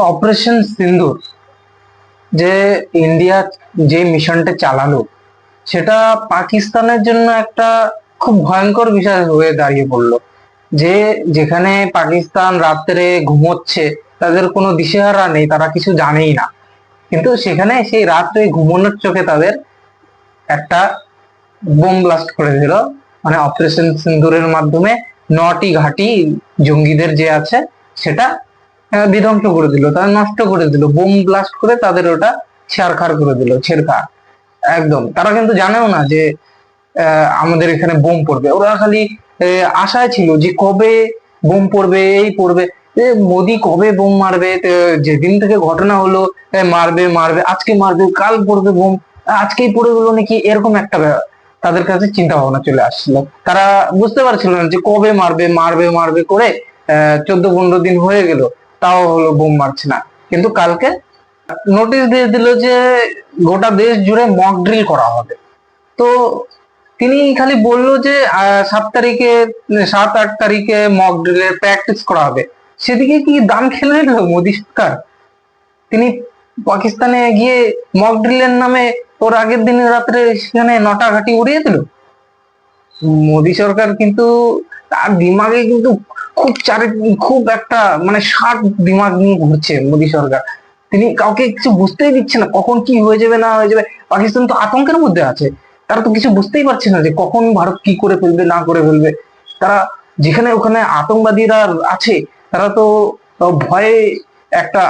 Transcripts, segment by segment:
Operation Sindoor, যে India যে মিশনটা চালালো, সেটা পাকিস্তানের জন্য একটা খুব ভয়ঙ্কর বিষয় হয়ে দাঁড়িয়ে পড়ল। যে যেখানে পাকিস্তান রাত্রে ঘুমোচ্ছে, তাদের কোনো দিশেহারা নেই, তারা কিছু জানেই না। কিন্তু সেখানে সেই রাত্রে ঘুমানোর চোখে তাদের একটা বোম ব্লাস্ট করে দিল। মানে অপারেশন সিন্দুরের মাধ্যমে নটি ঘাঁটি জঙ্গিদের যে আছে, সেটা বিধ্বংস করে দিল তারা নষ্ট করে দিল বোম ব্লাস্ট করে তাদের ওটা ছারখার করে দিল ছেড়খার একদম তারা কিন্তু জানেও না যে আমাদের এখানে বোম পড়বে। ওরা খালি আশায় ছিল যে কবে বোম পড়বে এই পড়বে। মোদি কবে বোম মারবে? যেদিন থেকে ঘটনা হলো মারবে মারবে আজকে মারবে কাল পড়বে বোম আজকেই পড়ে গেলো নাকি? এরকম একটা তাদের কাছে চিন্তা ভাবনা চলে আসছিল তারা বুঝতে পারছিল না যে কবে মারবে মারবে মারবে করে আহ, চোদ্দ পনেরো দিন হয়ে গেল। তাও হলো বোম মারছে না। কিন্তু কালকে নোটিশ দিয়ে দিল যে গোটা দেশ জুড়ে মক ড্রিল করা হবে। তো তিনি খালি বলল যে সাত তারিখে, সাত, আট তারিখে মক ড্রিলের প্র্যাকটিস করা হবে। সেদিকে কি দাম খেলে নিল মোদী সরকার? তিনি পাকিস্তানে গিয়ে মক ড্রিলের নামে ওর আগের দিন রাত্রে সেখানে নটা ঘাটি উড়িয়ে দিল। মোদী সরকার কিন্তু তার দিমাগে কিন্তু খুব চারি, খুব একটা মানে ষাট দিমাগ নিয়ে ঘুরছে মোদী সরকার। তিনি কাউকে কিছু বুঝতেই দিচ্ছে না, কখন কি হয়ে যাবে, না হয়ে যাবে। পাকিস্তান তো আতঙ্কের মধ্যে আছে। তারা তো কিছু বুঝতেই পারছে না যে কখন ভারত কি করে ফেলবে, না করে ফেলবে। তারা যেখানে ওখানে আতঙ্কবাদীরা আছে, তারা তো ভয়ে একটা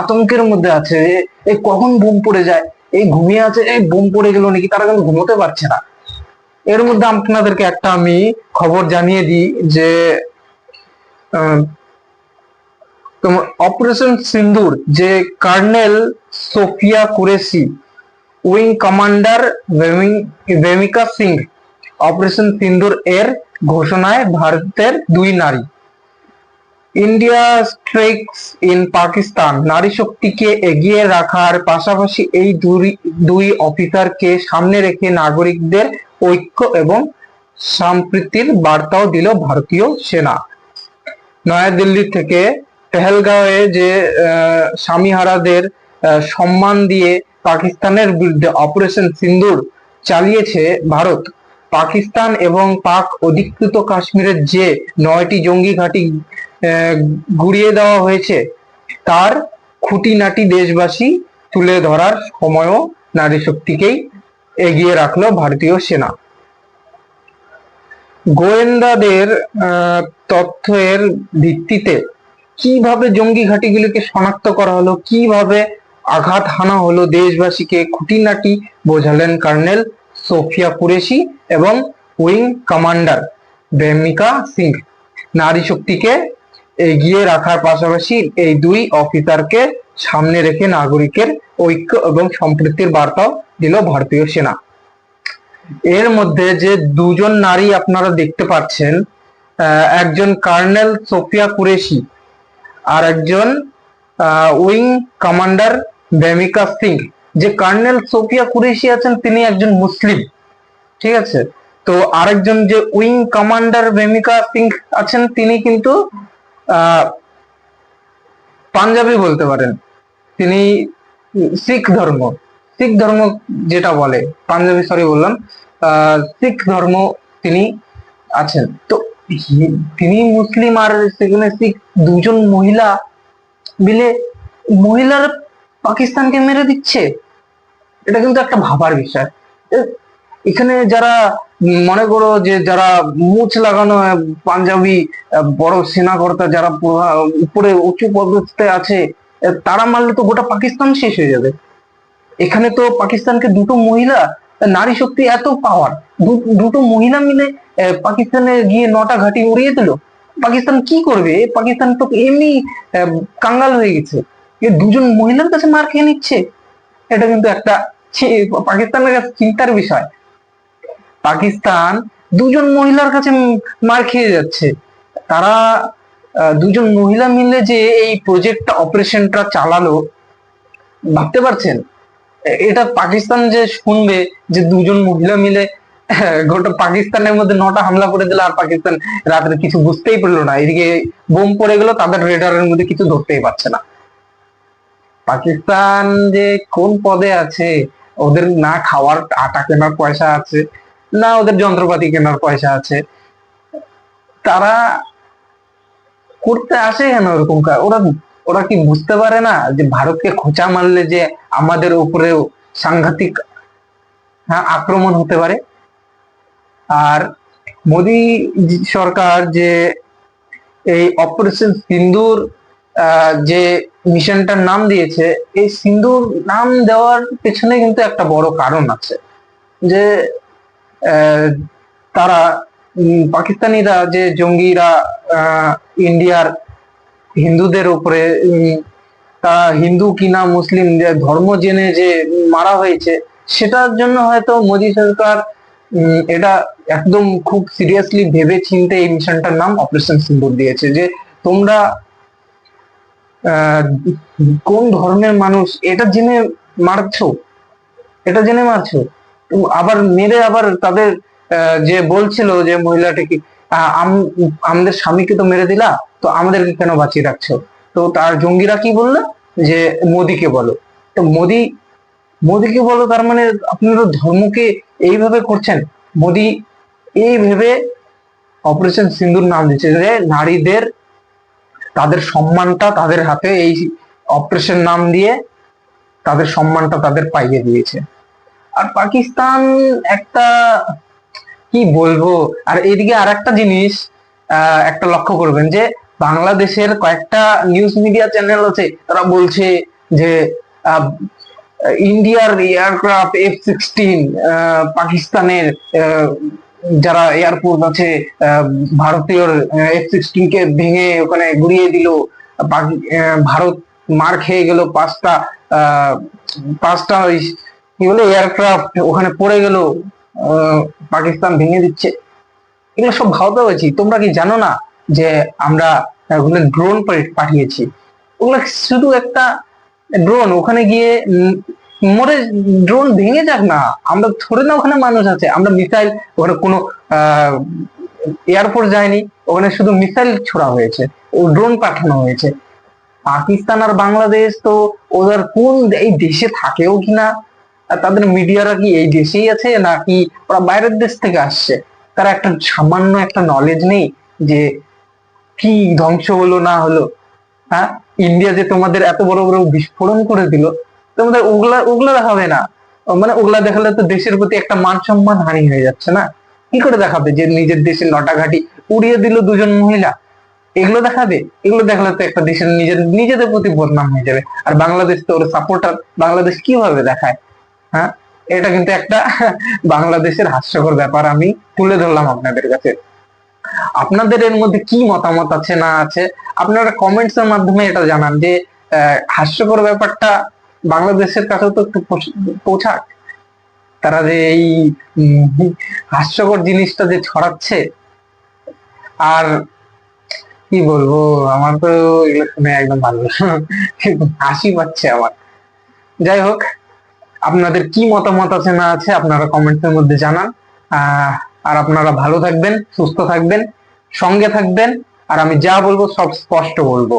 আতঙ্কের মধ্যে আছে যে, এই কখন বোম পড়ে যায়? এই ঘুমিয়ে আছে, এই বোম পড়ে গেল নাকি? তারা কিন্তু ঘুমোতে পারছে না। এর মধ্যে আপনাদেরকে একটা আমি খবর জানিয়ে দিই যে তোমার অপারেশন সিন্দুর যে colonel Sofiya Qureshi, wing commander Vyomika Singh, operation Sindoor এর ঘোষণায় ভারতের দুই নারী। ইন্ডিয়া স্ট্রাইকস ইন পাকিস্তান, নারী শক্তিকে এগিয়ে রাখার পাশাপাশি এই দুই অফিসারকে সামনে রেখে নাগরিকদের ঐক্য এবং সম্প্রীতির বার্তাও দিল ভারতীয় সেনা। নয়াদিল্লি থেকে পেহেলগাঁওয়ে যে স্বামীহারাদের সম্মান দিয়ে পাকিস্তানের বিরুদ্ধে অপারেশন সিন্দুর চালিয়েছে ভারত। পাকিস্তান এবং পাক অধিকৃত কাশ্মীরের যে নয়টি জঙ্গি ঘাঁটি গুড়িয়ে দেওয়া হয়েছে, তার খুঁটিনাটি দেশবাসী তুলে ধরার সময়ও নারী শক্তিকেই এগিয়ে রাখল ভারতীয় সেনা। গোয়েন্দাদের তথ্যের ভিত্তিতে কীভাবে জঙ্গি ঘাঁটিগুলিকে শনাক্ত করা হলো, কীভাবে আঘাত হানা হলো দেশবাসীকে খুঁটিনাটি বোঝালেন কর্নেল সোফিয়া কুরেশি এবং উইং কমান্ডার বেমিকা সিং। নারী শক্তিকে এগিয়ে রাখার পাশাপাশি এই দুই অফিসারকে সামনে রেখে নাগরিকের ঐক্য এবং সম্প্রীতির বার্তাও দিল ভারতীয় সেনা। এর মধ্যে যে দুজন নারী আপনারা দেখতে পাচ্ছেন একজন কর্নেল সোফিয়া কুরেশি আর একজন উইং কমান্ডার বেমিকা সিং। যে কর্নেল সোফিয়া কুরেশি আছেন, তিনি একজন মুসলিম, ঠিক আছে? তো আরেকজন যে উইং কমান্ডার বেমিকা সিং আছেন, তিনি কিন্তু পাঞ্জাবি বলতে পারেন। তিনি শিখ ধর্ম। শিখ ধর্ম যেটা বলে, পাঞ্জাবি সরি বললাম শিখ ধর্ম তিনি আছেন। তো তিনি মুসলিম আর সেখানে শিখ দুজন মহিলা মিলে মহিলার পাকিস্তানকে মেরে দিচ্ছে। এটা কিন্তু একটা ভাবার বিষয়। এখানে যারা মনে করো যে যারা মুছ লাগানো পাঞ্জাবি বড় সেনাকর্তা যারা উপরে উঁচু পদস্থে আছে তারা মারলে তো গোটা পাকিস্তান শেষ হয়ে যাবে। এখানে তো পাকিস্তানকে দুটো মহিলা, নারী শক্তি এত পাওয়ার দুটো মহিলা মিলে পাকিস্তানে গিয়ে নটা ঘাঁটি উড়িয়ে দিল। পাকিস্তান কি করবে? পাকিস্তান তো এমনি কাঙ্গাল হয়ে গেছে। দুজন মহিলার কাছে মার খেয়ে নিচ্ছে। এটা কিন্তু একটা পাকিস্তানের কাছে চিন্তার বিষয়। পাকিস্তান দুজন মহিলার কাছে মার খেয়ে যাচ্ছে। তারা দুজন মহিলা মিলে যে এই প্রজেক্টটা অপারেশনটা চালালো, ভাবতে পারছেন? এটা পাকিস্তান যে শুনবে যে দুজন মহিলা মিলে, গোটা পাকিস্তানের মধ্যে নটা হামলা করে দিল আর পাকিস্তান রাত্রে কিছু বুঝতেই পারল না। এদিকে বোম পড়ে গেল, তাদের রেডারের মধ্যে কিছু ধরতেই পারছে না। পাকিস্তান যে কোন পদে আছে? ওদের না খাওয়ার আটা কেনার পয়সা আছে, না ওদের যন্ত্রপাতি কেনার পয়সা আছে। তারা করতে আসে কেন ওরকম? ওরা ওরা কি বুঝতে পারে না যে ভারতকে খোঁচা মারলে যে আমাদের উপরেও সাংঘাতিক হ্যাঁ, আক্রমণ হতে পারে? আর মোদি সরকার যে এই অপারেশন সিন্দুর যে মিশনটার নাম দিয়েছে এই সিন্দুর নাম দেওয়ার পেছনে কিন্তু একটা বড় কারণ আছে। যে তারা পাকিস্তানিরা যে জঙ্গিরা ইন্ডিয়ার হিন্দুদের উপরে উম, তা হিন্দু কিনা মুসলিম যে ধর্ম জেনে যে মারা হয়েছে সেটার জন্য হয়তো মোদী সরকার এটা একদম খুব সিরিয়াসলি ভেবে চিন্তে এই মিশনটার নাম অপারেশন সিন্দুর দিয়েছে যে তোমরা কোন ধর্মের মানুষ এটা জেনে মারছো এটা জেনে মারছো আবার মেরে আবার তাদের যে বলছিল যে মহিলাটিকে আমাদের স্বামীকে তো মেরে দিলা, তো আমাদেরকে কেন বাঁচিয়ে রাখছো? তো তার জঙ্গিরা কি বলল? যে মোদিকে বলো। তো মোদি, মোদিকে বলো তার মানে আপনারা ধর্মকে এইভাবে করছেন? মোদি এই ভেবে অপারেশন সিন্দুর নাম দিচ্ছে যে নারীদের তাদের সম্মানটা তাদের হাতে এই অপারেশন নাম দিয়ে তাদের সম্মানটা তাদের পাইয়ে দিয়েছে। আর পাকিস্তান একটা কি বলব? আর এদিকে আর একটা জিনিস একটা লক্ষ্য করবেন যে বাংলাদেশের কয়েকটা নিউজ মিডিয়া চ্যানেল আছে, তারা বলছে যে ইন্ডিয়ার এয়ারক্রাফট এফ সিক্সটিন পাকিস্তানের যারা এয়ারপোর্ট আছে ভারতীয় এফ সিক্সটিন কে ভেঙে ওখানে গুড়িয়ে দিল। ভারত মার খেয়ে গেল পাঁচটা পাঁচটা কি বলে এয়ারক্রাফট ওখানে পড়ে গেল। পাকিস্তান ভেঙে দিচ্ছে। এগুলো সব ভাবতে হয়েছি। তোমরা কি জানো না যে আমরা ড্রোন পাঠিয়েছি? ওগুলো শুধু একটা ড্রোন ওখানে গিয়ে মরে ড্রোন ভেঙে যাক না। আমরা ধরে না ওখানে মানুষ আছে। আমরা মিসাইল ওখানে কোনো এয়ারপোর্ট যায়নি। ওখানে শুধু মিসাইল ছোড়া হয়েছে। ও ড্রোন পাঠানো হয়েছে। পাকিস্তান আর বাংলাদেশ তো ওদের কোন, এই দেশে থাকেও কিনা? তাদের মিডিয়ারা কি এই দেশেই আছে নাকি ওরা বাইরের দেশ থেকে আসছে? তারা একটা সামান্য একটা নলেজ নেই যে কি ধ্বংস হলো না হলো। হ্যাঁ? ইন্ডিয়া যে তোমাদের এত বড় বড় বিস্ফোরণ করে দিল, তোমাদের ওগুলা ওগুলা দেখাবে না। মানে ওগুলা দেখালে তো দেশের প্রতি একটা মান সম্মান হানি হয়ে যাচ্ছে না। কি করে দেখাবে যে নিজের দেশের নটা ঘাটি উড়িয়ে দিল দুজন মহিলা? এগুলো দেখাবে? এগুলো দেখালে তো একটা দেশের নিজের, নিজেদের প্রতি বদনাম হয়ে যাবে। আর বাংলাদেশ তো ওর সাপোর্টার বাংলাদেশ কীভাবে দেখায়? হ্যাঁ এটা কিন্তু একটা বাংলাদেশের হাস্যকর ব্যাপার, আমি তুলে ধরলাম আপনাদের কাছে। আপনাদের এর মধ্যে কি মতামত আছে, না আছে? আপনারা কমেন্টস এর মাধ্যমে এটা জানান যে হাস্যকর ব্যাপারটা বাংলাদেশের কাছে তো একটু পৌঁছ- পৌঁছাক। তারা যে এই হাস্যকর জিনিসটা যে ছড়াচ্ছে, আর কি বলব, আমার তো এগুলো শুনে একদম ভালো হাসি পাচ্ছে আমার। যাই হোক আপনাদের কি মতামত আছে না আছে আপনারা কমেন্টস এর মধ্যে জানান। আর আপনারা ভালো থাকবেন, সুস্থ থাকবেন, সঙ্গে থাকবেন, আর আমি যা বলব সব স্পষ্ট বলব।